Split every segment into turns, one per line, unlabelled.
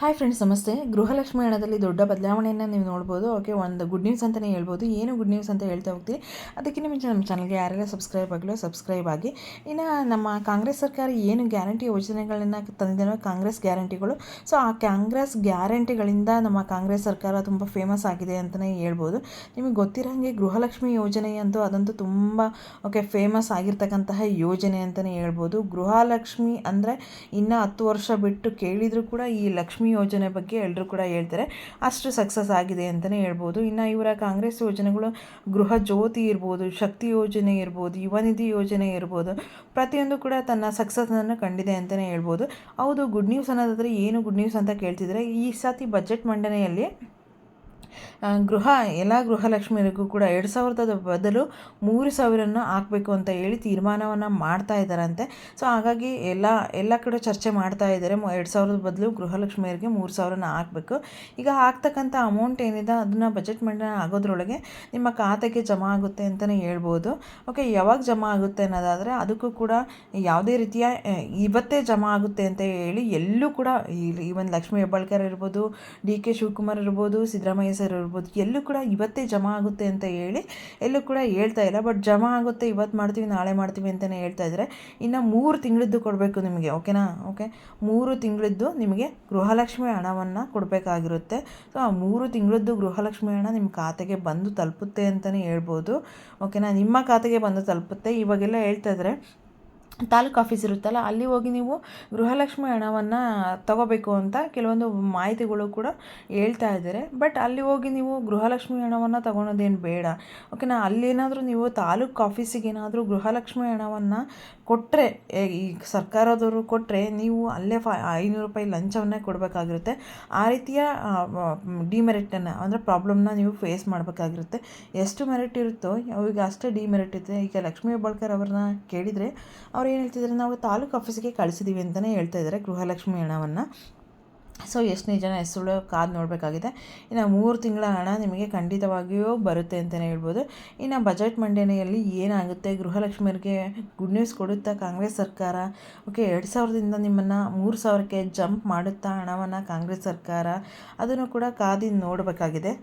Hi friends ನಮಸ್ತೆ. ಗೃಹಲಕ್ಷ್ಮಿ ಹಣದಲ್ಲಿ ದೊಡ್ಡ ಬದಲಾವಣೆಯನ್ನು ನೀವು ನೋಡ್ಬೋದು. ಓಕೆ, ಒಂದು ಗುಡ್ ನ್ಯೂಸ್ ಅಂತಲೇ ಹೇಳ್ಬೋದು. ಏನು ಗುಡ್ ನ್ಯೂಸ್ ಅಂತ ಹೇಳ್ತಾ ಹೋಗ್ತೀನಿ ಅದಕ್ಕಿಂತ ಮುಂಚೆ ನಮ್ಮ ಚಾನಲ್ಗೆ ಯಾರೆಲ್ಲ ಸಬ್ಸ್ಕ್ರೈಬ್ ಆಗಲೋ ಸಬ್ಸ್ಕ್ರೈಬ್ ಆಗಿ. ಇನ್ನು ನಮ್ಮ ಕಾಂಗ್ರೆಸ್ ಸರ್ಕಾರ ಏನು ಗ್ಯಾರಂಟಿ ಯೋಜನೆಗಳನ್ನು ತಂದಿದ್ದಾನೋ ಕಾಂಗ್ರೆಸ್ ಗ್ಯಾರಂಟಿಗಳು ಸೊ ಆ ಕಾಂಗ್ರೆಸ್ ಗ್ಯಾರಂಟಿಗಳಿಂದ ನಮ್ಮ ಕಾಂಗ್ರೆಸ್ ಸರ್ಕಾರ ತುಂಬ ಫೇಮಸ್ ಆಗಿದೆ ಅಂತಲೇ ಹೇಳ್ಬೋದು. ನಿಮಗೆ ಗೊತ್ತಿರೋಂಗೆ ಗೃಹಲಕ್ಷ್ಮಿ ಯೋಜನೆ ಅಂತೂ ಅದಂತೂ ತುಂಬ, ಓಕೆ ಫೇಮಸ್ ಆಗಿರ್ತಕ್ಕಂತಹ ಯೋಜನೆ ಅಂತಲೇ ಹೇಳ್ಬೋದು. ಗೃಹಲಕ್ಷ್ಮಿ ಅಂದರೆ ಇನ್ನು ಹತ್ತು ವರ್ಷ ಬಿಟ್ಟು ಕೇಳಿದರೂ ಕೂಡ ಈ ಲಕ್ಷ್ಮಿ ಯೋಜನೆ ಬಗ್ಗೆ ಎಲ್ಲರೂ ಕೂಡ ಹೇಳ್ತಾರೆ. ಅಷ್ಟು ಸಕ್ಸಸ್ ಆಗಿದೆ ಅಂತಲೇ ಹೇಳ್ಬೋದು. ಇನ್ನು ಇವರ ಕಾಂಗ್ರೆಸ್ ಯೋಜನೆಗಳು ಗೃಹ ಜ್ಯೋತಿ ಇರ್ಬೋದು, ಶಕ್ತಿ ಯೋಜನೆ ಇರ್ಬೋದು, ಯುವ ನಿಧಿ ಯೋಜನೆ ಇರ್ಬೋದು, ಪ್ರತಿಯೊಂದು ಕೂಡ ತನ್ನ ಸಕ್ಸಸ್ಸನ್ನು ಕಂಡಿದೆ ಅಂತಲೇ ಹೇಳ್ಬೋದು. ಹೌದು ಗುಡ್ ನ್ಯೂಸ್ ಅನ್ನೋದಾದರೆ ಏನು ಗುಡ್ ನ್ಯೂಸ್ ಅಂತ ಕೇಳ್ತಿದ್ರೆ ಈ ಸತಿ ಬಜೆಟ್ ಮಂಡನೆಯಲ್ಲಿ ಗೃಹ, ಎಲ್ಲ ಗೃಹಲಕ್ಷ್ಮಿಯರಿಗೂ ಕೂಡ ಎರಡು ಸಾವಿರದ ಬದಲು ಮೂರು ಸಾವಿರನ ಹಾಕಬೇಕು ಅಂತ ಹೇಳಿ ತೀರ್ಮಾನವನ್ನು ಮಾಡ್ತಾ ಇದ್ದಾರಂತೆ. ಸೊ ಹಾಗಾಗಿ ಎಲ್ಲ ಎಲ್ಲ ಕಡೆ ಚರ್ಚೆ ಮಾಡ್ತಾ ಇದ್ದಾರೆ. ಎರಡು ಸಾವಿರದ ಬದಲು ಗೃಹಲಕ್ಷ್ಮಿಯರಿಗೆ ಮೂರು ಸಾವಿರನ ಹಾಕಬೇಕು. ಈಗ ಹಾಕ್ತಕ್ಕಂಥ ಅಮೌಂಟ್ ಏನಿದೆ, ಅದನ್ನು ಬಜೆಟ್ ಮಂಡನೆ ಆಗೋದ್ರೊಳಗೆ ನಿಮ್ಮ ಖಾತೆಗೆ ಜಮಾ ಆಗುತ್ತೆ ಅಂತಲೇ ಹೇಳ್ಬೋದು. ಓಕೆ ಯಾವಾಗ ಜಮಾ ಆಗುತ್ತೆ ಅನ್ನೋದಾದರೆ ಅದಕ್ಕೂ ಕೂಡ ಯಾವುದೇ ರೀತಿಯ ಇವತ್ತೇ ಜಮಾ ಆಗುತ್ತೆ ಅಂತ ಹೇಳಿ ಎಲ್ಲೂ ಕೂಡ ಈ ಒಂದು ಲಕ್ಷ್ಮೀ ಹೆಬ್ಬಾಳ್ಕರ್ ಇರ್ಬೋದು, ಡಿ ಕೆ ಶಿವಕುಮಾರ್ ಇರ್ಬೋದು, ಸಿದ್ದರಾಮಯ್ಯ ಸರ್ ಇರ್ಬೋದು ಎಲ್ಲೂ ಕೂಡ ಇವತ್ತೇ ಜಮಾ ಆಗುತ್ತೆ ಅಂತ ಹೇಳಿ ಎಲ್ಲೂ ಕೂಡ ಹೇಳ್ತಾ ಇಲ್ಲ. ಬಟ್ ಜಮಾ ಆಗುತ್ತೆ, ಇವತ್ತು ಮಾಡ್ತೀವಿ, ನಾಳೆ ಮಾಡ್ತೀವಿ ಅಂತಲೇ ಹೇಳ್ತಾ ಇದ್ದಾರೆ. ಇನ್ನು ಮೂರು ತಿಂಗಳದ್ದು ಕೊಡಬೇಕು ನಿಮಗೆ ಓಕೆನಾ ಓಕೆ ಮೂರು ತಿಂಗಳದ್ದು ನಿಮಗೆ ಗೃಹಲಕ್ಷ್ಮಿ ಹಣವನ್ನು ಕೊಡಬೇಕಾಗಿರುತ್ತೆ. ಸೊ ಆ ಮೂರು ತಿಂಗಳದ್ದು ಗೃಹಲಕ್ಷ್ಮಿ ಹಣ ನಿಮ್ಮ ಖಾತೆಗೆ ಬಂದು ತಲುಪುತ್ತೆ ಅಂತಲೇ ಹೇಳ್ಬೋದು. ಓಕೆನಾ ನಿಮ್ಮ ಖಾತೆಗೆ ಬಂದು ತಲುಪುತ್ತೆ. ಇವಾಗೆಲ್ಲ ಹೇಳ್ತಾ ಇದ್ದಾರೆ ತಾಲೂಕು ಆಫೀಸ್ ಇರುತ್ತಲ್ಲ, ಅಲ್ಲಿ ಹೋಗಿ ನೀವು ಗೃಹಲಕ್ಷ್ಮಿ ಹಣವನ್ನು ತಗೋಬೇಕು ಅಂತ ಕೆಲವೊಂದು ಮಾಹಿತಿಗಳು ಕೂಡ ಹೇಳ್ತಾ ಇದ್ದಾರೆ. ಬಟ್ ಅಲ್ಲಿ ಹೋಗಿ ನೀವು ಗೃಹಲಕ್ಷ್ಮಿ ಹಣವನ್ನು ತಗೊಳೋದೇನು ಬೇಡ. ಓಕೆನಾ ಅಲ್ಲೇನಾದರೂ ನೀವು ತಾಲೂಕು ಆಫೀಸಿಗೆ ಏನಾದರೂ ಗೃಹಲಕ್ಷ್ಮಿ ಹಣವನ್ನು ಕೊಟ್ಟರೆ ಈ ಸರ್ಕಾರದವರು ಕೊಟ್ಟರೆ ನೀವು ಅಲ್ಲೇ ಫ, ಐನೂರು ರೂಪಾಯಿ ಲಂಚವನ್ನೇ ಕೊಡಬೇಕಾಗಿರುತ್ತೆ. ಆ ರೀತಿಯ ಡಿಮೆರಿಟನ್ನು, ಅಂದರೆ ಪ್ರಾಬ್ಲಮ್ನ ನೀವು ಫೇಸ್ ಮಾಡಬೇಕಾಗಿರುತ್ತೆ. ಎಷ್ಟು ಮೆರಿಟ್ ಇರುತ್ತೋ ಈಗ ಅಷ್ಟೇ ಡಿಮೆರಿಟ್ ಇದೆ ಈಗ ಲಕ್ಷ್ಮೀ ಹೆಬ್ಬಾಳ್ಕರ್ ಅವ್ರನ್ನ ಕೇಳಿದರೆ, ಅವ್ರು ಏನು ಹೇಳ್ತಿದ್ದಾರೆ ನಾವು ತಾಲೂಕು ಆಫೀಸಿಗೆ ಕಳಿಸಿದ್ದೀವಿ ಅಂತಲೇ ಹೇಳ್ತಾ ಇದ್ದಾರೆ ಗೃಹಲಕ್ಷ್ಮಿ ಹಣವನ್ನು. ಸೊ ಎಷ್ಟು ನಿಜನ ಹೆಸರು ಕಾದು ನೋಡಬೇಕಾಗಿದೆ. ಇನ್ನು ಮೂರು ತಿಂಗಳ ಹಣ ನಿಮಗೆ ಖಂಡಿತವಾಗಿಯೂ ಬರುತ್ತೆ ಅಂತಲೇ ಹೇಳ್ಬೋದು. ಇನ್ನು ಬಜೆಟ್ ಮಂಡನೆಯಲ್ಲಿ ಏನಾಗುತ್ತೆ? ಗೃಹಲಕ್ಷ್ಮಿಯರಿಗೆ ಗುಡ್ ನ್ಯೂಸ್ ಕೊಡುತ್ತಾ ಕಾಂಗ್ರೆಸ್ ಸರ್ಕಾರ? ಓಕೆ, ಎರಡು ಸಾವಿರದಿಂದ ನಿಮ್ಮನ್ನು ಮೂರು ಸಾವಿರಕ್ಕೆ ಜಂಪ್ ಮಾಡುತ್ತಾ ಹಣವನ್ನು ಕಾಂಗ್ರೆಸ್ ಸರ್ಕಾರ? ಅದನ್ನು ಕೂಡ ಕಾದಿ ನೋಡಬೇಕಾಗಿದೆ.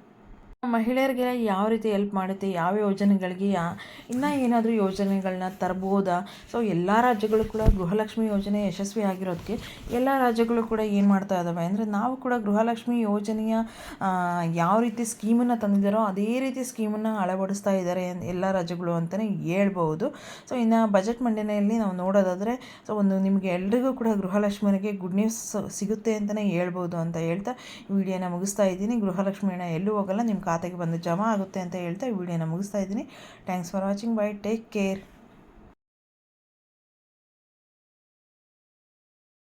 ಮಹಿಳೆಯರಿಗೆ ಯಾವ ರೀತಿ ಹೆಲ್ಪ್ ಮಾಡುತ್ತೆ, ಯಾವ ಯೋಜನೆಗಳಿಗೆ ಯಾ ಇನ್ನೂ ಏನಾದರೂ ಯೋಜನೆಗಳನ್ನ ತರ್ಬೋದಾ? ಸೊ ಎಲ್ಲ ರಾಜ್ಯಗಳು ಕೂಡ ಗೃಹಲಕ್ಷ್ಮಿ ಯೋಜನೆ ಯಶಸ್ವಿ ಆಗಿರೋದಕ್ಕೆ ಎಲ್ಲ ರಾಜ್ಯಗಳು ಕೂಡ ಏನು ಮಾಡ್ತಾ ಇದ್ದಾವೆ ಅಂದರೆ ನಾವು ಕೂಡ ಗೃಹಲಕ್ಷ್ಮಿ ಯೋಜನೆಯ ಯಾವ ರೀತಿ ಸ್ಕೀಮನ್ನು ತಂದಿದ್ದಾರೋ ಅದೇ ರೀತಿ ಸ್ಕೀಮನ್ನು ಅಳವಡಿಸ್ತಾ ಇದ್ದಾರೆ ಎಲ್ಲ ರಾಜ್ಯಗಳು ಅಂತಲೇ ಹೇಳ್ಬೋದು. ಸೊ ಇನ್ನು ಬಜೆಟ್ ಮಂಡನೆಯಲ್ಲಿ ನಾವು ನೋಡೋದಾದರೆ ಸೊ ಒಂದು ನಿಮಗೆ ಎಲ್ರಿಗೂ ಕೂಡ ಗೃಹಲಕ್ಷ್ಮಿಯರಿಗೆ ಗುಡ್ ನ್ಯೂಸ್ ಸಿಗುತ್ತೆ ಅಂತಲೇ ಹೇಳ್ಬೋದು ಅಂತ ಹೇಳ್ತಾ ವಿಡಿಯೋನ ಮುಗಿಸ್ತಾ ಇದ್ದೀನಿ. ಗೃಹಲಕ್ಷ್ಮಿಯನ್ನ ಎಲ್ಲೂ ಹೋಗಲ್ಲ ನಿಮ್ಮ ಖಾತೆಗೆ ಬಂದು ಜಮಾ ಆಗುತ್ತೆ ಅಂತ ಹೇಳ್ತಾ ಈ ವಿಡಿಯೋನ ಮುಗಿಸ್ತಾ ಇದ್ದೀನಿ. Thanks for watching bye take care